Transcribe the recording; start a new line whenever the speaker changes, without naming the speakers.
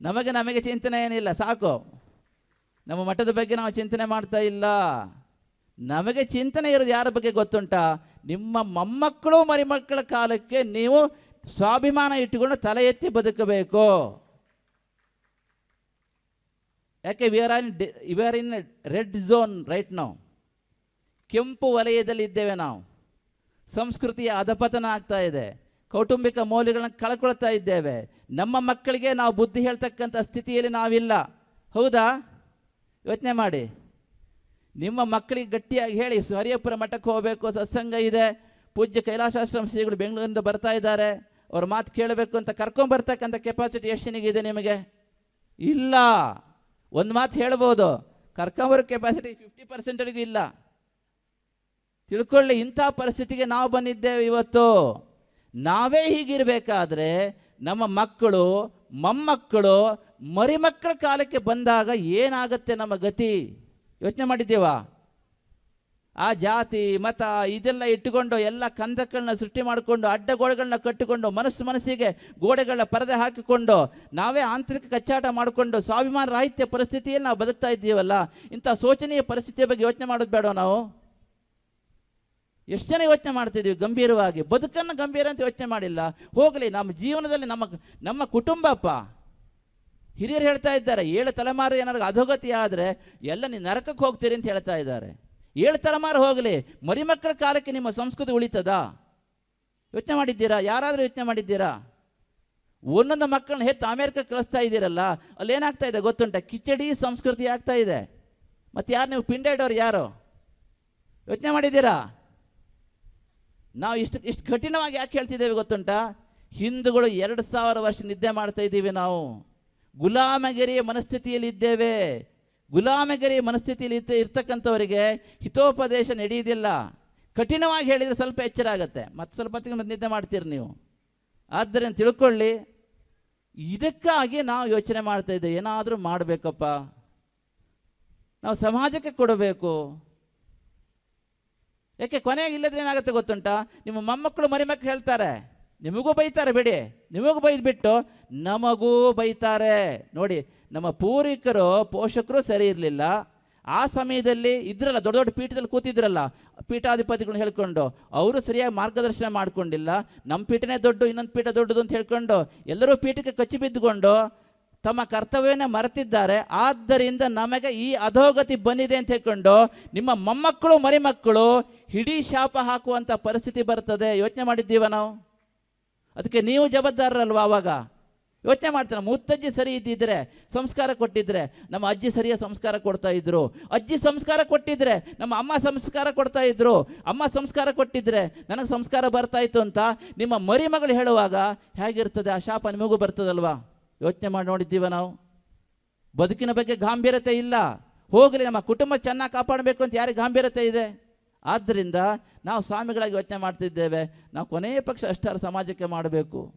ನಮಗೆ ನಮಗೆ ಚಿಂತನೆ ಏನಿಲ್ಲ, ಸಾಕು. ನಮ್ಮ ಮಠದ ಬಗ್ಗೆ ನಾವು ಚಿಂತನೆ ಮಾಡ್ತಾ ಇಲ್ಲ. ನಮಗೆ ಚಿಂತನೆ ಇರೋದು ಯಾರ ಬಗ್ಗೆ ಗೊತ್ತುಂಟಾ? ನಿಮ್ಮ ಮೊಮ್ಮಕ್ಕಳು ಮರಿಮಕ್ಕಳ ಕಾಲಕ್ಕೆ ನೀವು ಸ್ವಾಭಿಮಾನ ಇಟ್ಟುಕೊಂಡು ತಲೆ ಎತ್ತಿ ಬದುಕಬೇಕು. ಯಾಕೆ we are in we are in red zone right ನಾವು ಕೆಂಪು ವಲಯದಲ್ಲಿ ಇದ್ದೇವೆ ನಾವು. ಸಂಸ್ಕೃತಿಯ ಅಧಪತನ ಆಗ್ತಾ ಇದೆ. ಕೌಟುಂಬಿಕ ಮೌಲ್ಯಗಳನ್ನು ಕಳ್ಕೊಳ್ತಾ ಇದ್ದೇವೆ. ನಮ್ಮ ಮಕ್ಕಳಿಗೆ ನಾವು ಬುದ್ಧಿ ಹೇಳ್ತಕ್ಕಂಥ ಸ್ಥಿತಿಯಲ್ಲಿ ನಾವಿಲ್ಲ. ಹೌದಾ? ಯೋಚನೆ ಮಾಡಿ. ನಿಮ್ಮ ಮಕ್ಕಳಿಗೆ ಗಟ್ಟಿಯಾಗಿ ಹೇಳಿ ಹರಿಯಪುರ ಮಠಕ್ಕೆ ಹೋಗಬೇಕು, ಸತ್ಸಂಗ ಇದೆ, ಪೂಜ್ಯ ಕೈಲಾಸಾಶ್ರಮ ಶ್ರೀಗಳು ಬೆಂಗಳೂರಿಂದ ಬರ್ತಾ ಇದ್ದಾರೆ, ಅವ್ರ ಮಾತು ಕೇಳಬೇಕು ಅಂತ ಕರ್ಕೊಂಬರ್ತಕ್ಕಂಥ ಕೆಪಾಸಿಟಿ ಎಷ್ಟು ನಿಮಗೆ? ಇಲ್ಲ. ಒಂದು ಮಾತು ಹೇಳ್ಬೋದು. ಕರ್ಕೊಂಬರೋ ಕೆಪಾಸಿಟಿ ಫಿಫ್ಟಿ ಪರ್ಸೆಂಟ್ವರೆಗೂ ಇಲ್ಲ. ತಿಳ್ಕೊಳ್ಳಿ, ಇಂಥ ಪರಿಸ್ಥಿತಿಗೆ ನಾವು ಬಂದಿದ್ದೇವೆ ಇವತ್ತು. ನಾವೇ ಹೀಗಿರಬೇಕಾದ್ರೆ ನಮ್ಮ ಮಕ್ಕಳು, ಮೊಮ್ಮಕ್ಕಳು, ಮರಿಮಕ್ಕಳ ಕಾಲಕ್ಕೆ ಬಂದಾಗ ಏನಾಗುತ್ತೆ ನಮ್ಮ ಗತಿ? ಯೋಚನೆ ಮಾಡಿದ್ದೇವಾ? ಆ ಜಾತಿ, ಮತ, ಇದೆಲ್ಲ ಇಟ್ಟುಕೊಂಡು, ಎಲ್ಲ ಕಂದಕಗಳನ್ನ ಸೃಷ್ಟಿ ಮಾಡಿಕೊಂಡು, ಅಡ್ಡಗೋಡೆಗಳನ್ನ ಕಟ್ಟಿಕೊಂಡು, ಮನಸ್ಸು ಮನಸ್ಸಿಗೆ ಗೋಡೆಗಳನ್ನ ಪರದೆ ಹಾಕಿಕೊಂಡು, ನಾವೇ ಆಂತರಿಕ ಕಚ್ಚಾಟ ಮಾಡಿಕೊಂಡು, ಸ್ವಾಭಿಮಾನ ರಾಹಿತ್ಯ ಪರಿಸ್ಥಿತಿಯಲ್ಲಿ ನಾವು ಬದುಕ್ತಾ ಇದ್ದೀವಲ್ಲ, ಇಂಥ ಶೋಚನೀಯ ಪರಿಸ್ಥಿತಿಯ ಬಗ್ಗೆ ಯೋಚನೆ ಮಾಡೋದು ಬೇಡ ನಾವು? ಎಷ್ಟು ಜನ ಯೋಚನೆ ಮಾಡ್ತಿದ್ದೀವಿ ಗಂಭೀರವಾಗಿ? ಬದುಕನ್ನು ಗಂಭೀರ ಅಂತ ಯೋಚನೆ ಮಾಡಿಲ್ಲ. ಹೋಗಲಿ, ನಮ್ಮ ಜೀವನದಲ್ಲಿ ನಮ್ಮ ನಮ್ಮ ಕುಟುಂಬಪ್ಪ. ಹಿರಿಯರು ಹೇಳ್ತಾ ಇದ್ದಾರೆ, ಏಳು ತಲೆಮಾರು ಏನಾದ್ರು ಅಧೋಗತಿ ಆದರೆ ಎಲ್ಲ ನೀವು ನರಕಕ್ಕೆ ಹೋಗ್ತೀರಿ ಅಂತ ಹೇಳ್ತಾ ಇದ್ದಾರೆ. ಏಳು ತಲೆಮಾರು ಹೋಗಲಿ, ಮರಿಮಕ್ಕಳ ಕಾಲಕ್ಕೆ ನಿಮ್ಮ ಸಂಸ್ಕೃತಿ ಉಳಿತದಾ? ಯೋಚನೆ ಮಾಡಿದ್ದೀರಾ? ಯಾರಾದರೂ ಯೋಚನೆ ಮಾಡಿದ್ದೀರಾ? ಒಂದೊಂದು ಮಕ್ಕಳನ್ನ ಹೆತ್ತು ಅಮೇರಿಕಕ್ಕೆ ಕಳಿಸ್ತಾ ಇದ್ದೀರಲ್ಲ ಅಲ್ಲಿ ಏನಾಗ್ತಾ ಇದೆ ಗೊತ್ತುಂಟ? ಕಿಚಡಿ ಸಂಸ್ಕೃತಿ ಆಗ್ತಾ ಇದೆ. ಮತ್ತು ಯಾರು ನೀವು ಪಿಂಡ ಇಡೋರು ಯಾರು? ಯೋಚನೆ ಮಾಡಿದ್ದೀರಾ? ನಾವು ಇಷ್ಟು ಇಷ್ಟು ಕಠಿಣವಾಗಿ ಯಾಕೆ ಹೇಳ್ತಿದ್ದೇವೆ ಗೊತ್ತುಂಟಾ? ಹಿಂದೂಗಳು ಎರಡು ಸಾವಿರ ವರ್ಷ ನಿದ್ದೆ ಮಾಡ್ತಾ ಇದ್ದೀವಿ ನಾವು. ಗುಲಾಮಗಿರಿಯ ಮನಸ್ಥಿತಿಯಲ್ಲಿ ಇದ್ದೇವೆ. ಗುಲಾಮಗಿರಿಯ ಮನಸ್ಥಿತಿಯಲ್ಲಿ ಇರ್ತ ಇರ್ತಕ್ಕಂಥವರಿಗೆ ಹಿತೋಪದೇಶ ನಡೆಯುವುದಿಲ್ಲ. ಕಠಿಣವಾಗಿ ಹೇಳಿದರೆ ಸ್ವಲ್ಪ ಎಚ್ಚರ ಆಗುತ್ತೆ. ಮತ್ತೆ ಸ್ವಲ್ಪ ಹೊತ್ತಿಗೆ ಮತ್ತೆ ನಿದ್ದೆ ಮಾಡ್ತೀರಿ ನೀವು. ಆದ್ದರಿಂದ ತಿಳ್ಕೊಳ್ಳಿ, ಇದಕ್ಕಾಗಿ ನಾವು ಯೋಚನೆ ಮಾಡ್ತಾ ಇದ್ದೇವೆ. ಏನಾದರೂ ಮಾಡಬೇಕಪ್ಪ. ನಾವು ಸಮಾಜಕ್ಕೆ ಕೊಡಬೇಕು. ಯಾಕೆ ಕೊನೆಗೆ ಇಲ್ಲದ್ರೆ ಏನಾಗುತ್ತೆ ಗೊತ್ತುಂಟಾ? ನಿಮ್ಮ ಮೊಮ್ಮಕ್ಕಳು ಮರಿಮಕ್ಕಳು ಹೇಳ್ತಾರೆ. ನಿಮಗೂ ಬೈತಾರೆ ಬಿಡಿ. ನಿಮಗೂ ಬೈದ್ಬಿಟ್ಟು ನಮಗೂ ಬೈತಾರೆ. ನೋಡಿ, ನಮ್ಮ ಪೂರ್ವಿಕರು, ಪೋಷಕರು ಸರಿ ಇರಲಿಲ್ಲ. ಆ ಸಮಯದಲ್ಲಿ ಇದ್ರಲ್ಲ, ದೊಡ್ಡ ದೊಡ್ಡ ಪೀಠದಲ್ಲಿ ಕೂತಿದ್ರಲ್ಲ, ಪೀಠಾಧಿಪತಿಗಳನ್ನ ಹೇಳ್ಕೊಂಡು, ಅವರು ಸರಿಯಾಗಿ ಮಾರ್ಗದರ್ಶನ ಮಾಡ್ಕೊಂಡಿಲ್ಲ. ನಮ್ಮ ಪೀಠನೇ ದೊಡ್ಡ, ಇನ್ನೊಂದು ಪೀಠ ದೊಡ್ಡದು ಅಂತ ಹೇಳ್ಕೊಂಡು, ಎಲ್ಲರೂ ಪೀಠಕ್ಕೆ ಕಚ್ಚಿ ಬಿದ್ದುಕೊಂಡು ತಮ್ಮ ಕರ್ತವ್ಯನೇ ಮರೆತಿದ್ದಾರೆ. ಆದ್ದರಿಂದ ನಮಗೆ ಈ ಅಧೋಗತಿ ಬಂದಿದೆ ಅಂತ ಹೇಳ್ಕೊಂಡು ನಿಮ್ಮ ಮೊಮ್ಮಕ್ಕಳು, ಮರಿಮಕ್ಕಳು ಹಿಡೀ ಶಾಪ ಹಾಕುವಂಥ ಪರಿಸ್ಥಿತಿ ಬರ್ತದೆ. ಯೋಚನೆ ಮಾಡಿದ್ದೀವ ನಾವು? ಅದಕ್ಕೆ ನೀವು ಜವಾಬ್ದಾರರಲ್ವ ಆವಾಗ ಯೋಚನೆ ಮಾಡ್ತಾರೆ? ಮುತ್ತಜ್ಜಿ ಸರಿ ಇದ್ದಿದ್ರೆ ಸಂಸ್ಕಾರ ಕೊಟ್ಟಿದ್ರೆ ನಮ್ಮ ಅಜ್ಜಿ ಸರಿಯ ಸಂಸ್ಕಾರ ಕೊಡ್ತಾ ಇದ್ರು. ಅಜ್ಜಿ ಸಂಸ್ಕಾರ ಕೊಟ್ಟಿದ್ರೆ ನಮ್ಮ ಅಮ್ಮ ಸಂಸ್ಕಾರ ಕೊಡ್ತಾ ಇದ್ರು. ಅಮ್ಮ ಸಂಸ್ಕಾರ ಕೊಟ್ಟಿದ್ರೆ ನನಗೆ ಸಂಸ್ಕಾರ ಬರ್ತಾ ಇತ್ತು ಅಂತ ನಿಮ್ಮ ಮರಿಮಗಳು ಹೇಳುವಾಗ ಹೇಗಿರ್ತದೆ? ಆ ಶಾಪ ನಿಮಗೂ ಬರ್ತದಲ್ವಾ? ಯೋಚನೆ ಮಾಡಿ ನೋಡಿದ್ದೀವ ನಾವು? ಬದುಕಿನ ಬಗ್ಗೆ ಗಾಂಭೀರ್ಯತೆ ಇಲ್ಲ. ಹೋಗಲಿ ನಮ್ಮ ಕುಟುಂಬ ಚೆನ್ನಾಗಿ ಕಾಪಾಡಬೇಕು ಅಂತ ಯಾರಿಗೆ ಗಾಂಭೀರ್ಯತೆ ಇದೆ? ಆದ್ದರಿಂದ ನಾವು ಸ್ವಾಮಿಗಳಾಗಿ ಯೋಚನೆ ಮಾಡ್ತಿದ್ದೇವೆ. ನಾವು ಕೊನೆಯ ಪಕ್ಷ ಅಷ್ಟಾರು ಸಮಾಜಕ್ಕೆ ಮಾಡಬೇಕು.